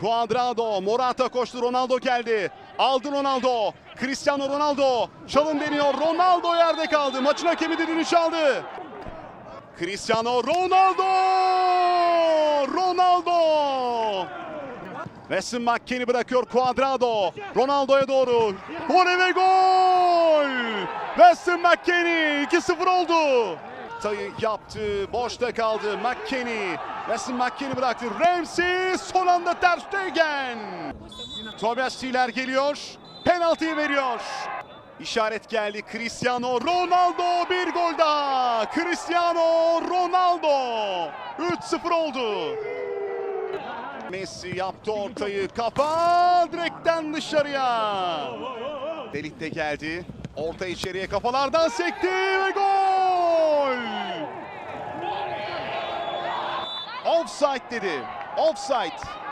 Cuadrado, Morata koştu, Ronaldo geldi. Aldı Ronaldo. Cristiano Ronaldo. Çalım deniyor. Ronaldo yerde kaldı. Maçın hakemi düdüğünü çaldı. Cristiano Ronaldo! Ronaldo! Weston McKennie bırakıyor Cuadrado. Ronaldo'ya doğru. Gol ve gol! Weston McKennie 2-0 oldu. Sayı yaptı. Boşta kaldı. McKennie. Weston McKennie bıraktı. Ramsey son anda Ter Stegen. Tobias Stiller geliyor. Penaltıyı veriyor. İşaret geldi. Cristiano Ronaldo bir gol daha. Cristiano Ronaldo. 3-0 oldu. Messi yaptı ortayı. Kafa direkten dışarıya. Delik de geldi. Orta içeriye kafalardan sekti ve gol. Offside dedi. Offside.